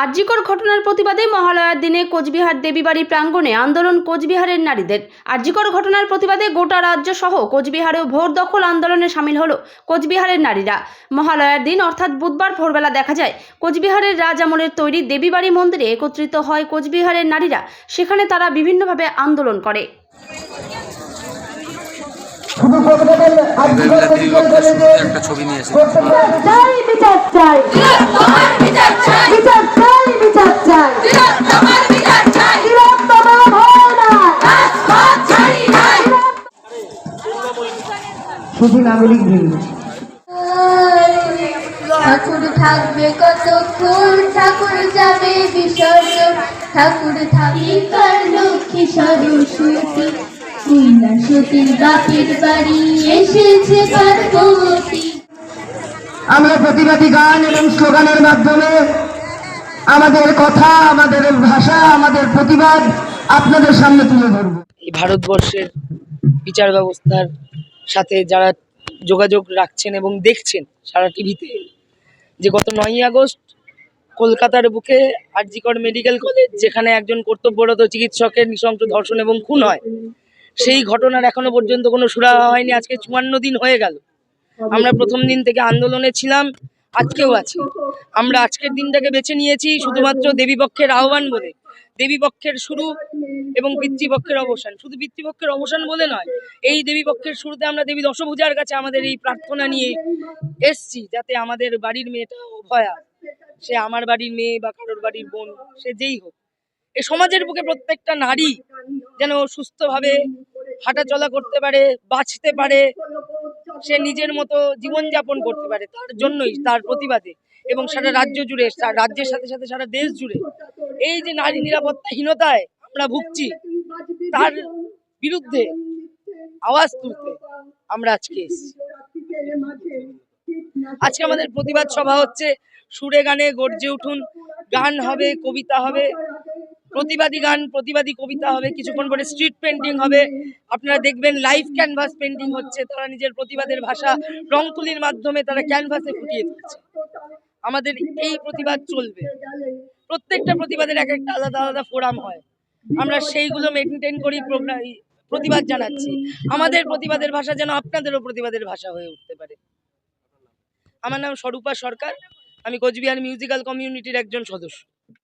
আরজিকর ঘটনার প্রতিবাদে মহালয়ার দিনে কোচবিহার দেবীবাড়ি প্রাঙ্গণে আন্দোলন কোচবিহারের নারীদের। আরজিকর ঘটনার প্রতিবাদে গোটা রাজ্য সহ কোচবিহারেও ভোর দখল আন্দোলনে সামিল হলো কোচবিহারের নারীরা। মহালয়ার দিন অর্থাৎ বুধবার ভোরবেলা দেখা যায় কোচবিহারের রাজ আমলের তৈরি দেবীবাড়ি মন্দিরে একত্রিত হয় কোচবিহারের নারীরা। সেখানে তারা বিভিন্নভাবে আন্দোলন করে। একটা ছবি নিয়ে এসেছে। শুধু নাগরিক বৃন্দ। ঠাকুর থাকবে কতক্ষণ? ঠাকুর যাবে বিসর্জন। ঠাকুর থাকবে কার লক্ষ্মী সরস্বতী? কৈলাসতীর বাপের বাড়ি এসেছে পার্বতী। আমরা প্রতিবাদী গান এবং স্লোগানের মাধ্যমে আমাদের কথা আমাদের ভাষা আমাদের প্রতিবাদ আপনাদের সামনে তুলে ধরব। এই ভারতবর্ষের বিচার ব্যবস্থার সাথে যারা যোগাযোগ রাখছেন এবং দেখছেন সারা টিভিতে, যে গত নয়ই আগস্ট কলকাতার বুকে আরজিকর মেডিকেল কলেজ, যেখানে একজন কর্তব্যরত চিকিৎসকের নৃশংস ধর্ষণ এবং খুন হয়, সেই ঘটনার এখনও পর্যন্ত কোনো সুরাহা হয়নি। আজকে চুয়ান্ন দিন হয়ে গেল। আমরা প্রথম দিন থেকে আন্দোলনে ছিলাম। আজকেও আছে। আমরা আজকের দিনটাকে বেছে নিয়েছি শুধুমাত্র দেবীপক্ষের আহ্বান বলে। দেবীপক্ষের শুরু এবং পিতৃপক্ষের অবসান। শুধু পিতৃপক্ষের অবসান বলে নয়, এই দেবীপক্ষের শুরুতে আমরা দেবী দশভূজার কাছে আমাদের এই প্রার্থনা নিয়ে এসছি যাতে আমাদের বাড়ির মেয়েটা ভয়া সে আমার বাড়ির মেয়ে বা কারোর বাড়ির বোন, সে যেই হোক। এ সমাজের বুকে প্রত্যেকটা নারী যেন সুস্থভাবে হাঁটাচলা করতে পারে, বাঁচতে পারে সে নিজের মতো জীবনযাপন করতে পারে তার জন্যই, তার প্রতিবাদে। এবং সারা রাজ্য জুড়ে রাজ্যের সাথে সাথে সারা দেশ জুড়ে এই যে নারী নিরাপত্তাহীনতায় আমরা ভুগছি, তার বিরুদ্ধে আওয়াজ তুলতে আমরা আজকে আজকে আমাদের প্রতিবাদ সভা হচ্ছে, সুরে গানে গর্জে উঠুন, গান হবে, কবিতা হবে প্রতিবাদী গান, প্রতিবাদী কবিতা হবে, কিছুক্ষণ পরে স্ট্রিট পেন্টিং হবে। আপনারা দেখবেন লাইভ ক্যানভাস পেন্টিং হচ্ছে, তারা নিজের প্রতিবাদের ভাষা রং তুলির মাধ্যমে তারা ক্যানভাসে ফুটিয়ে তুলছে। আমাদের এই প্রতিবাদ চলবে। প্রত্যেকটা প্রতিবাদের এক একটা আলাদা আলাদা ফোরাম হয়। আমরা সেইগুলো মেনটেন করি প্রতিবাদ জানাচ্ছি। আমাদের প্রতিবাদের ভাষা যেন আপনাদেরও প্রতিবাদের ভাষা হয়ে উঠতে পারে। আমার নাম স্বরূপা সরকার, আমি কোচবিহার মিউজিক্যাল কমিউনিটির একজন সদস্য।